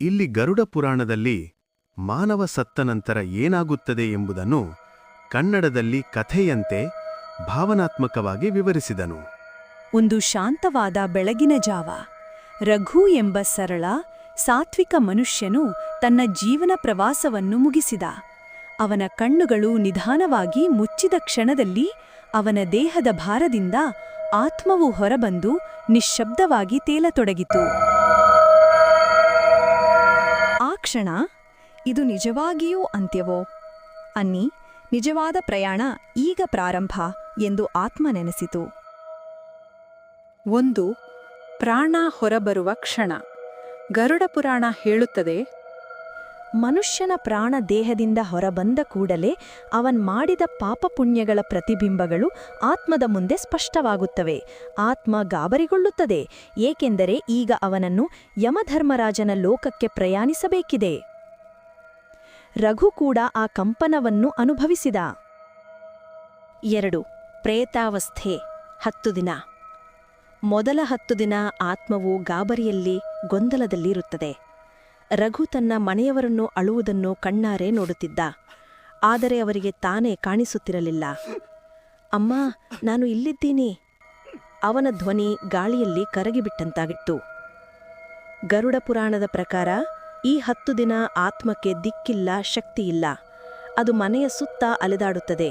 ಇಲ್ಲಿ ಗರುಡ ಪುರಾಣದಲ್ಲಿ ಮಾನವ ಸತ್ತ ನಂತರ ಏನಾಗುತ್ತದೆ ಎಂಬುದನ್ನು ಕನ್ನಡದಲ್ಲಿ ಕಥೆಯಂತೆ ಭಾವನಾತ್ಮಕವಾಗಿ ವಿವರಿಸಿದನು. ಒಂದು ಶಾಂತವಾದ ಬೆಳಗಿನ ಜಾವ, ರಘು ಎಂಬ ಸರಳ, ಸಾತ್ವಿಕ ಮನುಷ್ಯನು ತನ್ನ ಜೀವನ ಪ್ರವಾಸವನ್ನು ಮುಗಿಸಿದ. ಅವನ ಕಣ್ಣುಗಳು ನಿಧಾನವಾಗಿ ಮುಚ್ಚಿದ ಕ್ಷಣದಲ್ಲಿ ಅವನ ದೇಹದ ಭಾರದಿಂದ ಆತ್ಮವು ಹೊರಬಂದು ನಿಶ್ಶಬ್ದವಾಗಿ ತೇಲತೊಡಗಿತು. ಆ ಕ್ಷಣ ಇದು ನಿಜವಾಗಿಯೂ ಅಂತ್ಯವೋ? ಅನ್ನಿ, ನಿಜವಾದ ಪ್ರಯಾಣ ಈಗ ಪ್ರಾರಂಭ ಎಂದು ಆತ್ಮ ನೆನೆಸಿತು. ಒಂದು, ಪ್ರಾಣ ಹೊರಬರುವ ಕ್ಷಣ. ಗರುಡ ಪುರಾಣ ಹೇಳುತ್ತದೆ ಮನುಷ್ಯನ ಪ್ರಾಣ ದೇಹದಿಂದ ಹೊರಬಂದ ಕೂಡಲೇ ಅವನ್ ಮಾಡಿದ ಪಾಪಪುಣ್ಯಗಳ ಪ್ರತಿಬಿಂಬಗಳು ಆತ್ಮದ ಮುಂದೆ ಸ್ಪಷ್ಟವಾಗುತ್ತವೆ. ಆತ್ಮ ಗಾಬರಿಗೊಳ್ಳುತ್ತದೆ, ಏಕೆಂದರೆ ಈಗ ಅವನನ್ನು ಯಮಧರ್ಮರಾಜನ ಲೋಕಕ್ಕೆ ಪ್ರಯಾಣಿಸಬೇಕಿದೆ. ರಘು ಕೂಡ ಆ ಕಂಪನವನ್ನು ಅನುಭವಿಸಿದ. ಎರಡು, ಪ್ರೇತಾವಸ್ಥೆ, ಹತ್ತು ದಿನ. ಮೊದಲ ಹತ್ತು ದಿನ ಆತ್ಮವು ಗಾಬರಿಯಲ್ಲಿ ಗೊಂದಲದಲ್ಲಿರುತ್ತದೆ. ರಘು ತನ್ನ ಮನೆಯವರನ್ನು ಅಳುವುದನ್ನು ಕಣ್ಣಾರೆ ನೋಡುತ್ತಿದ್ದ. ಆದರೆ ಅವರಿಗೆ ತಾನೇ ಕಾಣಿಸುತ್ತಿರಲಿಲ್ಲ. ಅಮ್ಮ, ನಾನು ಇಲ್ಲಿದ್ದೀನಿ. ಅವನ ಧ್ವನಿ ಗಾಳಿಯಲ್ಲಿ ಕರಗಿಬಿಟ್ಟಂತಾಗಿತ್ತು. ಗರುಡ ಪುರಾಣದ ಪ್ರಕಾರ ಈ ಹತ್ತು ದಿನ ಆತ್ಮಕ್ಕೆ ದಿಕ್ಕಿಲ್ಲ, ಶಕ್ತಿಯಿಲ್ಲ. ಅದು ಮನೆಯ ಸುತ್ತ ಅಲೆದಾಡುತ್ತದೆ.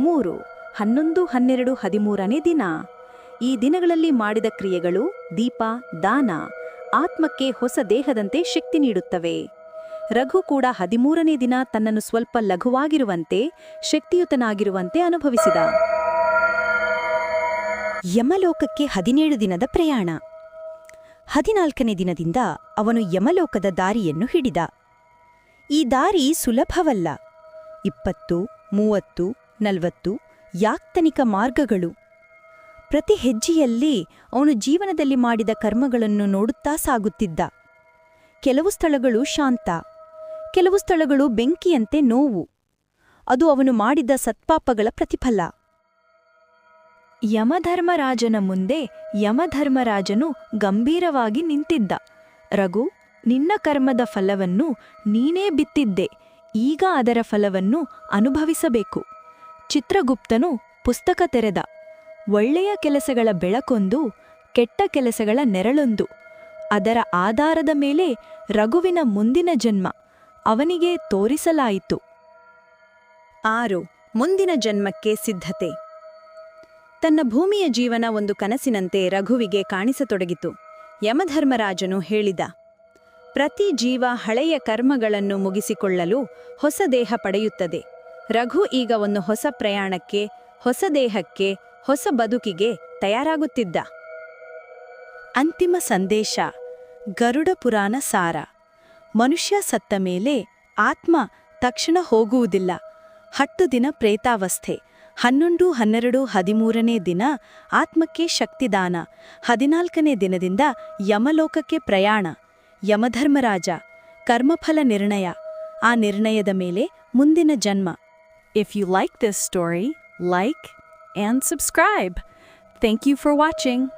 ಮೂರು, ಹನ್ನೊಂದು, ಹನ್ನೆರಡು, ಹದಿಮೂರನೇ ದಿನ. ಈ ದಿನಗಳಲ್ಲಿ ಮಾಡಿದ ಕ್ರಿಯೆಗಳು ದೀಪ, ದಾನ. ಆತ್ಮಕ್ಕೆ ಹೊಸ ದೇಹದಂತೆ ಶಕ್ತಿ ನೀಡುತ್ತವೆ. ರಘು ಕೂಡ ಹದಿಮೂರನೇ ದಿನ ತನ್ನನ್ನು ಸ್ವಲ್ಪ ಲಘುವಾಗಿರುವಂತೆ, ಶಕ್ತಿಯುತನಾಗಿರುವಂತೆ ಅನುಭವಿಸಿದ. ಯಮಲೋಕಕ್ಕೆ ಹದಿನೇಳು ದಿನದ ಪ್ರಯಾಣ. ಹದಿನಾಲ್ಕನೇ ದಿನದಿಂದ ಅವನು ಯಮಲೋಕದ ದಾರಿಯನ್ನು ಹಿಡಿದ. ಈ ದಾರಿ ಸುಲಭವಲ್ಲ. ಇಪ್ಪತ್ತು, ಮೂವತ್ತು, ನಲವತ್ತು ಯಾಕ್ತನಿಕ ಮಾರ್ಗಗಳು. ಪ್ರತಿ ಹೆಜ್ಜೆಯಲ್ಲಿ ಅವನು ಜೀವನದಲ್ಲಿ ಮಾಡಿದ ಕರ್ಮಗಳನ್ನು ನೋಡುತ್ತಾ ಸಾಗುತ್ತಿದ್ದ. ಕೆಲವು ಸ್ಥಳಗಳು ಶಾಂತ, ಕೆಲವು ಸ್ಥಳಗಳು ಬೆಂಕಿಯಂತೆ ನೋವು. ಅದು ಅವನು ಮಾಡಿದ ಸತ್ಪಾಪಗಳ ಪ್ರತಿಫಲ. ಯಮಧರ್ಮರಾಜನ ಮುಂದೆ ಯಮಧರ್ಮರಾಜನು ಗಂಭೀರವಾಗಿ ನಿಂತಿದ್ದ. ರಘು, ನಿನ್ನ ಕರ್ಮದ ಫಲವನ್ನು ನೀನೇ ಬಿತ್ತಿದ್ದೆ, ಈಗ ಅದರ ಫಲವನ್ನು ಅನುಭವಿಸಬೇಕು. ಚಿತ್ರಗುಪ್ತನು ಪುಸ್ತಕ ತೆರೆದ. ಒಳ್ಳೆಯ ಕೆಲಸಗಳ ಬೆಳಕೊಂದು ಕೆಟ್ಟ ಕೆಲಸಗಳ ನೆರಳೊಂದು. ಅದರ ಆಧಾರದ ಮೇಲೆ ರಘುವಿನ ಮುಂದಿನ ಜನ್ಮ ಅವನಿಗೆ ತೋರಿಸಲಾಯಿತು. ಆರು, ಮುಂದಿನ ಜನ್ಮಕ್ಕೆ ಸಿದ್ಧತೆ. ತನ್ನ ಭೂಮಿಯ ಜೀವನ ಒಂದು ಕನಸಿನಂತೆ ರಘುವಿಗೆ ಕಾಣಿಸತೊಡಗಿತು. ಯಮಧರ್ಮರಾಜನು ಹೇಳಿದ, ಪ್ರತಿ ಜೀವ ಹಳೆಯ ಕರ್ಮಗಳನ್ನು ಮುಗಿಸಿಕೊಳ್ಳಲು ಹೊಸ ದೇಹ ಪಡೆಯುತ್ತದೆ. ರಘು ಈಗ ಒಂದು ಹೊಸ ಪ್ರಯಾಣಕ್ಕೆ ಹೊಸ ದೇಹಕ್ಕೆ, ಹೊಸ ಬದುಕಿಗೆ ತಯಾರಾಗುತ್ತಿದ್ದ. ಅಂತಿಮ ಸಂದೇಶ, ಗರುಡ ಪುರಾಣ ಸಾರ. ಮನುಷ್ಯ ಸತ್ತ ಮೇಲೆ ಆತ್ಮ ತಕ್ಷಣ ಹೋಗುವುದಿಲ್ಲ. ಹತ್ತು ದಿನ ಪ್ರೇತಾವಸ್ಥೆ, ಹನ್ನೊಂದು, ಹನ್ನೆರಡು, ಹದಿಮೂರನೇ ದಿನ ಆತ್ಮಕ್ಕೆ ಶಕ್ತಿದಾನ. ಹದಿನಾಲ್ಕನೇ ದಿನದಿಂದ ಯಮಲೋಕಕ್ಕೆ ಪ್ರಯಾಣ. ಯಮಧರ್ಮರಾಜ, ಕರ್ಮಫಲ ನಿರ್ಣಯ. ಆ ನಿರ್ಣಯದ ಮೇಲೆ ಮುಂದಿನ ಜನ್ಮ. If you like this story like and subscribe. Thank you for watching.